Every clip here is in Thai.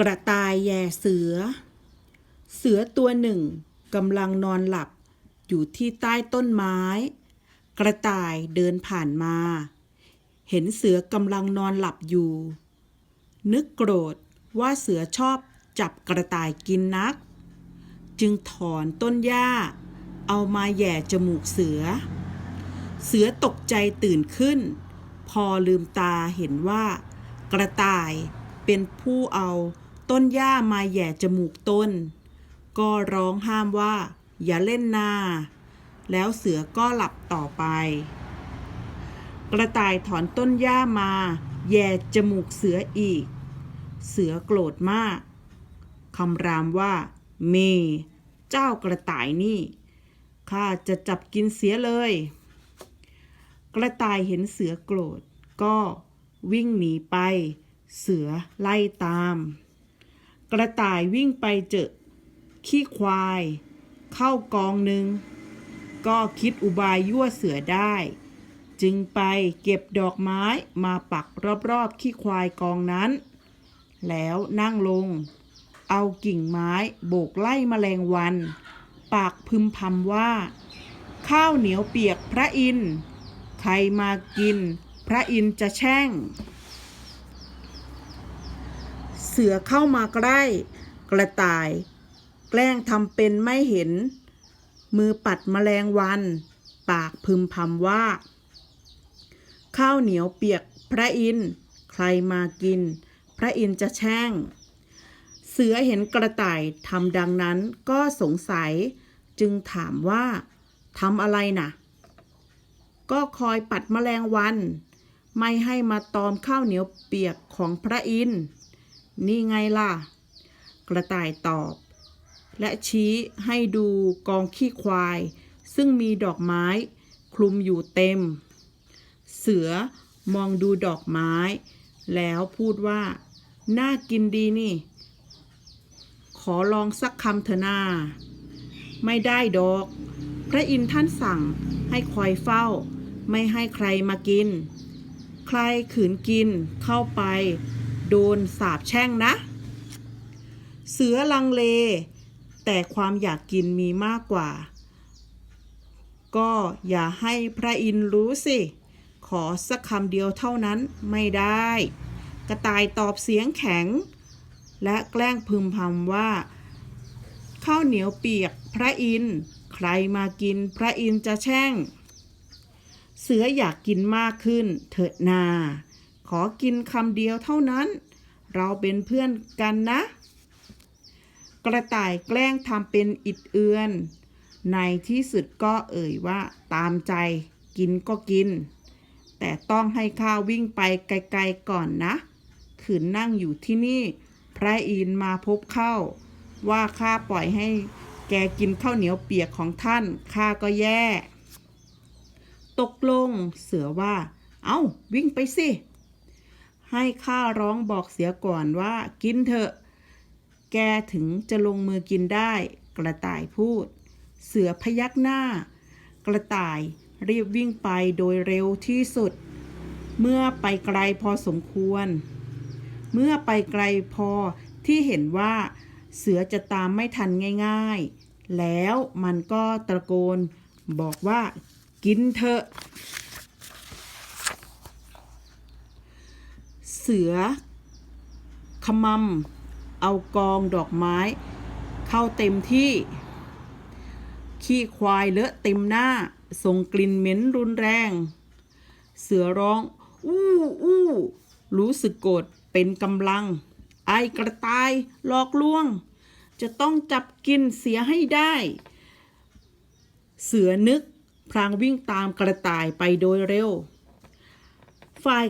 กระต่ายแย่เสือ เสือตัวหนึ่งกำลังนอนหลับอยู่ที่ใต้ต้นไม้ กระต่ายเดินผ่านมา เห็นเสือกำลังนอนหลับอยู่ นึกโกรธว่าเสือชอบจับกระต่ายกินนัก จึงถอนต้นหญ้า เอามาแย่จมูกเสือ เสือตกใจตื่นขึ้น พอลืมตาเห็นว่า กระต่ายเป็นผู้เอา ต้นหญ้ามาแย่จมูกต้น ก็ร้องห้ามว่า อย่าเล่นนาแล้วเสือก็หลับต่อไป กระต่ายถอนต้นหญ้ามา แย่จมูกเสืออีก เสือโกรธมากคำรามว่า เม เจ้ากระต่ายนี่ข้าจะจับกินเสียเลย กระต่ายเห็นเสือโกรธ ก็วิ่งหนีไป เสือไล่ตาม กระต่ายวิ่งไปเจอ ขี้ควาย เข้ากองหนึ่ง ก็คิดอุบายยั่วเสือได้ จึงไปเก็บดอกไม้มาปักรอบๆขี้ควายกองนั้น แล้วนั่งลง เอากิ่งไม้โบกไล่แมลงวัน ปากพึมพำว่า ข้าวเหนียวเปียกพระอินทร์ใครมากิน พระอินทร์จะแช่ง สือเข้ามาใกล้ กระต่าย แกล้งทำเป็นไม่เห็น มือปัดแมลงวัน ปากพึมพำว่า ข้าวเหนียวเปียกพระอินทร์ใครมากิน พระอินทร์จะแช่ง เสือเห็นกระต่ายทำดังนั้นก็สงสัย จึงถามว่าทำอะไรน่ะ ก็คอยปัดแมลงวัน ไม่ให้มาตอมข้าวเหนียวเปียกของพระอินทร์ นี่ไงล่ะ กระต่ายตอบ และชี้ให้ดูกองขี้ควาย ซึ่งมีดอกไม้คลุมอยู่เต็ม เสือมองดูดอกไม้ แล้วพูดว่า น่ากินดีนี่ ขอลองสักคำเถอะนาไม่ได้ดอก พระอินทร์ท่านสั่งให้คอยเฝ้า ไม่ให้ใครมากิน ใครขืนกินเข้าไป โดนสาบแช่งนะ เสือลังเล แต่ความอยากกินมีมากกว่า ก็อย่าให้พระอินทร์รู้สิ ขอสักคำเดียวเท่านั้นไม่ได้ กระต่ายตอบเสียงแข็ง และแกล้งพึมพำว่า ข้าวเหนียวเปียกพระอินทร์ใครมากินพระอินทร์จะแช่ง เสืออยากกินมากขึ้นเถิดนา ขอกินคำเดียวเท่านั้น เราเป็นเพื่อนกันนะ กระต่ายแกล้งทำเป็นอิดเอือน ในที่สุดก็เอ่ยว่าตามใจกินก็กิน แต่ต้องให้ข้าวิ่งไปไกลๆก่อนนะ ขืนนั่งอยู่ที่นี่ พระอินมาพบเข้า ว่าข้าปล่อยให้แกกินข้าวเหนียวเปียกของท่านข้าก็แย่ ตกลงเสือว่า เอา้า วิ่งไปสิ ให้ข้าร้องบอกเสียก่อนว่ากินเถอะ แกถึงจะลงมือกินได้ กระต่ายพูด เสือพยักหน้า กระต่ายรีบวิ่งไปโดยเร็วที่สุด เมื่อไปไกลพอสมควร เมื่อไปไกลพอที่เห็นว่า เสือจะตามไม่ทันง่าย ๆ แล้วมันก็ตะโกนบอกว่ากินเถอะ เสือขมำเอากองดอกไม้ เข้าเต็มที่ ขี้ควายเลอะเต็มหน้า ส่งกลิ่นเหม็นรุนแรง เสือร้อง อู้อู้รู้สึกโกรธเป็นกำลัง ไอกระต่ายหลอกลวง จะต้องจับกินเสียให้ได้ เสือนึกพลางวิ่งตามกระต่ายไปโดยเร็ว ฝ่าย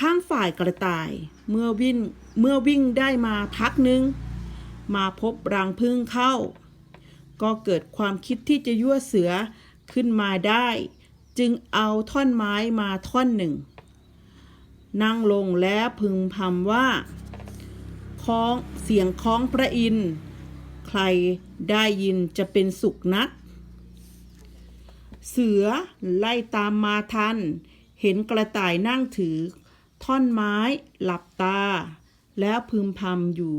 ข้างฝ่ายกระต่ายเมื่อวิ่งเมื่อวิ่งได้มาพักหนึ่งมาพบรังพึ่งเข้า ก็เกิดความคิดที่จะยั่วเสือขึ้นมาได้ จึงเอาท่อนไม้มาท่อนหนึ่ง นั่งลงแล้วพึงพำว่าคล้องเสียงคล้องพระอินทร์ใครได้ยินจะเป็นสุขนัก เสือไล่ตามมาทัน เห็นกระต่ายนั่งถือ ท่อนไม้ หลับตา แล้วพึมพำอยู่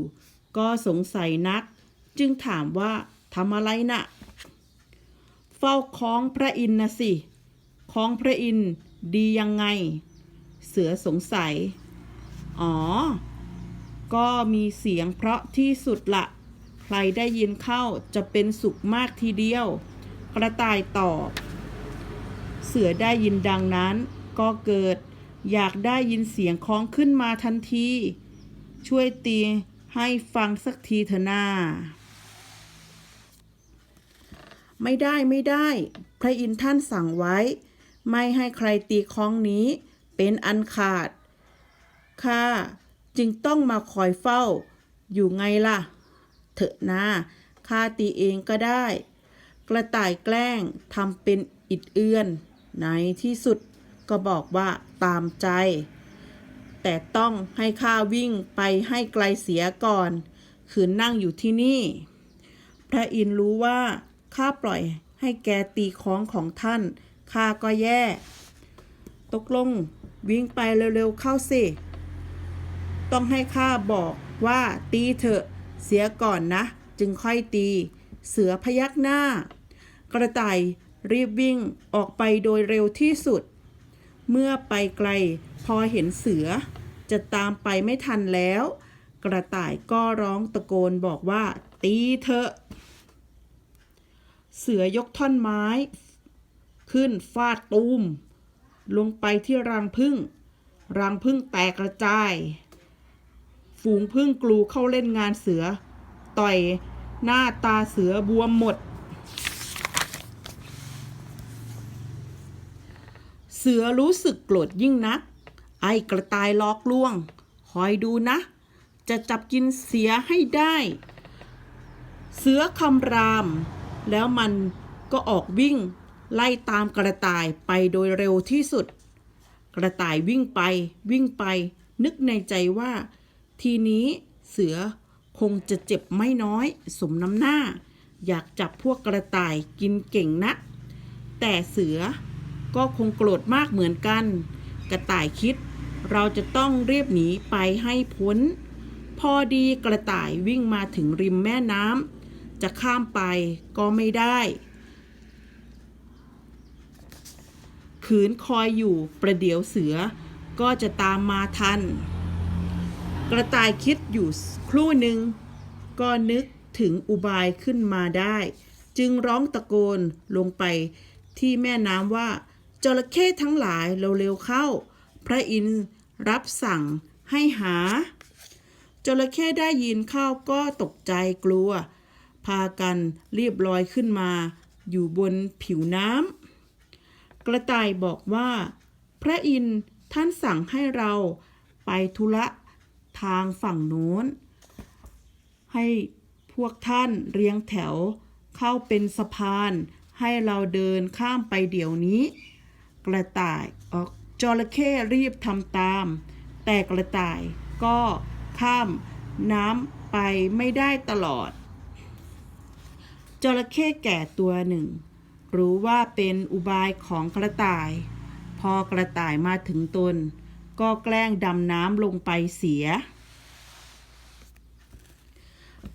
ก็สงสัยนัก จึงถามว่าทำอะไรน่ะ เฝ้าคล้องพระอินทร์นะสิคล้องพระอินทร์ดียังไง เสือสงสัย อ๋อ ก็มีเสียงเพราะที่สุดละใครได้ยินเข้าจะเป็นสุขมากทีเดียว กระต่ายตอบ เสือได้ยินดังนั้นก็เกิด อยากได้ยินเสียงคล้องขึ้นมาทันที ช่วยตีให้ฟังสักทีเถอะนาไม่ได้ไม่ได้ พระอินทร์ท่านสั่งไว้ ไม่ให้ใครตีคล้องนี้เป็นอันขาดข้าจึงต้องมาคอยเฝ้า อยู่ไงล่ะ เถอะนะข้าตีเองก็ได้ กระต่ายแกล้งทำเป็นอิดเอื้อนในที่สุด ก็บอกว่าตามใจ แต่ต้องให้ข้าวิ่งไปให้ไกลเสียก่อน คืนนั่งอยู่ที่นี่ พระอินร์รู้ว่าข้าปล่อยให้แกตีค้องของท่านข้าก็แย่ ตกลงวิ่งไปเร็วๆเข้าสิ ต้องให้ข้าบอกว่าตีเถอะเสียก่อนนะ จึงค่อยตี เสือพยักหน้า กระต่ายรีบวิ่งออกไปโดยเร็วที่สุด เมื่อไปไกลพอเห็นเสือ จะตามไปไม่ทันแล้ว กระต่ายก็ร้องตะโกนบอกว่า ตีเถอะเสือยกท่อนไม้ ขึ้นฟาดตูม ลงไปที่รังพึ่ง รังพึ่งแตกกระจาย ฝูงพึ่งกลูเข้าเล่นงานเสือ ต่อยหน้าตาเสือบวมหมด สือรู้สึกโกรธยิ่งนัก ไอ้กระต่ายลอกลวง คอยดูนะ จะจับกินเสียให้ได้ เสือคำราม แล้วมันก็ออกวิ่ง ไล่ตามกระต่ายไปโดยเร็วที่สุด กระต่ายวิ่งไปวิ่งไป นึกในใจว่า ทีนี้เสือคงจะเจ็บไม่น้อย สมน้ำหน้า อยากจับพวกกระต่ายกินเก่งนะแต่เสือ ก็คงโกรธมากเหมือนกัน กระต่ายคิด เราจะต้องเรียบหนีไปให้พ้น พอดีกระต่ายวิ่งมาถึงริมแม่น้ำจะข้ามไปก็ไม่ได้ขืนคอยอยู่ประเดี๋ยวเสือก็จะตามมาทัน กระต่ายคิดอยู่ครู่หนึ่ง ก็นึกถึงอุบายขึ้นมาได้ จึงร้องตะโกนลงไปที่แม่น้ำว่า จระเข้ทั้งหลายเร็วๆเข้า พระอินทร์รับสั่งให้หา จระเข้ได้ยินเข้าก็ตกใจกลัว พากันรีบลอยขึ้นมา อยู่บนผิวน้ำกระต่ายบอกว่า พระอินทร์ท่านสั่งให้เราไปธุระทางฝั่งโน้น ให้พวกท่านเรียงแถวเข้าเป็นสะพานให้เราเดินข้ามไปเดี๋ยวนี้ กระต่ายออกจระเข้รีบทำตาม แต่กระต่ายก็ข้ามน้ำไปไม่ได้ตลอด จระเข้แก่ตัวหนึ่ง รู้ว่าเป็นอุบายของกระต่าย พอกระต่ายมาถึงตน ก็แกล้งดำน้ำลงไปเสีย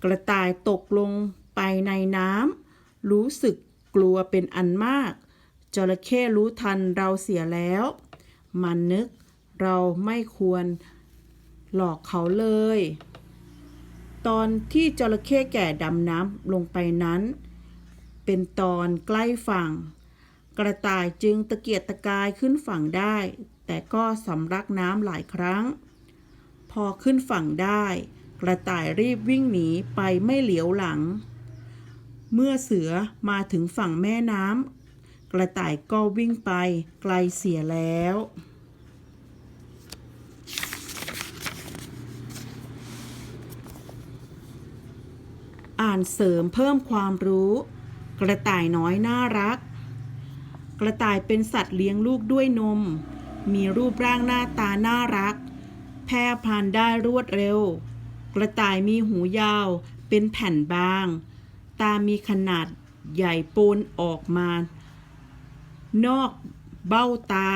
กระต่ายตกลงไปในน้ำรู้สึกกลัวเป็นอันมาก จระเข้รู้ทันเราเสียแล้ว มันนึกเราไม่ควรหลอกเขาเลย ตอนที่จระเข้แก่ดำน้ำลงไปนั้น เป็นตอนใกล้ฝั่ง กระต่ายจึงตะเกียกตะกายขึ้นฝั่งได้ แต่ก็สำลักน้ำหลายครั้ง พอขึ้นฝั่งได้ กระต่ายรีบวิ่งหนีไปไม่เหลียวหลัง เมื่อเสือมาถึงฝั่งแม่น้ำ กระต่ายก็วิ่งไปไกลเสียแล้ว อ่านเสริมเพิ่มความรู้ กระต่ายน้อยน่ารัก กระต่ายเป็นสัตว์เลี้ยงลูกด้วยนม มีรูปร่างหน้าตาน่ารัก แพร่พันธุ์ได้รวดเร็ว กระต่ายมีหูยาวเป็นแผ่นบาง ตามีขนาดใหญ่โปนออกมา นอกเบ้าตา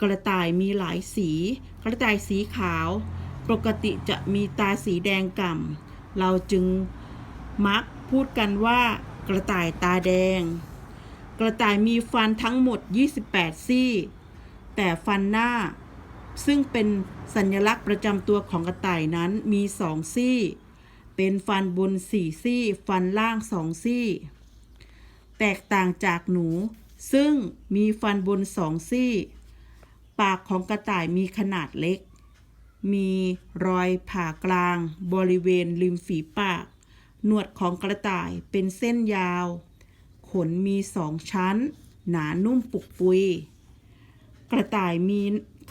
กระต่ายมีหลายสี กระต่ายสีขาว ปกติจะมีตาสีแดงก่ำเราจึงมักพูดกันว่า กระต่ายตาแดง กระต่ายมีฟันทั้งหมด 28 ซี่ แต่ฟันหน้า ซึ่งเป็นสัญลักษณ์ประจำตัวของกระต่ายนั้นมีสองซี่ เป็นฟันบนสี่ซี่ ฟันล่างสองซี่ แตกต่างจากหนู ซึ่งมีฟันบนสองซี่ ปากของกระต่ายมีขนาดเล็ก มีรอยผ่ากลาง บริเวณริมฝีปาก หนวดของกระต่ายเป็นเส้นยาว ขนมีสองชั้น หนานุ่มปุกปุย กระต่ายมี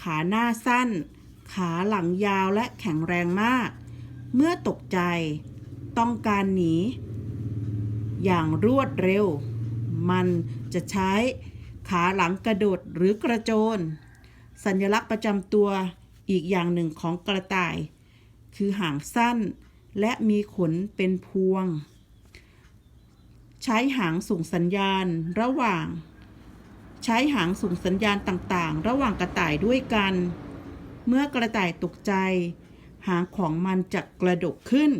ขาหน้าสั้น ขาหลังยาวและแข็งแรงมาก เมื่อตกใจต้องการหนี อย่างรวดเร็ว มันจะใช้ขาหลังกระโดดหรือกระโจน สัญลักษณ์ประจำตัวอีกอย่างหนึ่งของกระต่าย คือหางสั้นและมีขนเป็นพวง ใช้หางส่งสัญญาณระหว่าง ใช้หางส่งสัญญาณต่างๆ ระหว่างกระต่ายด้วยกัน เมื่อกระต่ายตกใจ หางของมันจะกระดกขึ้น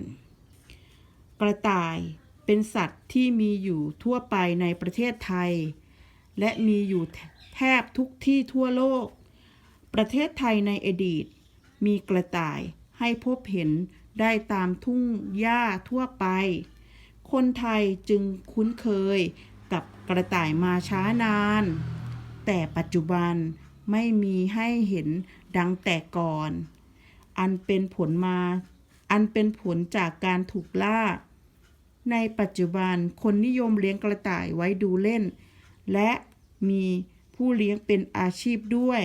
กระต่าย เป็นสัตว์ที่มีอยู่ทั่วไปในประเทศไทย และมีอยู่แทบทุกที่ทั่วโลก ประเทศไทยในอดีต มีกระต่ายให้พบเห็นได้ตามทุ่งหญ้าทั่วไป คนไทยจึงคุ้นเคยกับกระต่ายมาช้านาน แต่ปัจจุบันไม่มีให้เห็นดังแต่ก่อน อันเป็นผลมา อันเป็นผลจากการถูกล่า ในปัจจุบันคนนิยมเลี้ยงกระต่ายไว้ดูเล่น และมีผู้เลี้ยงเป็นอาชีพด้วย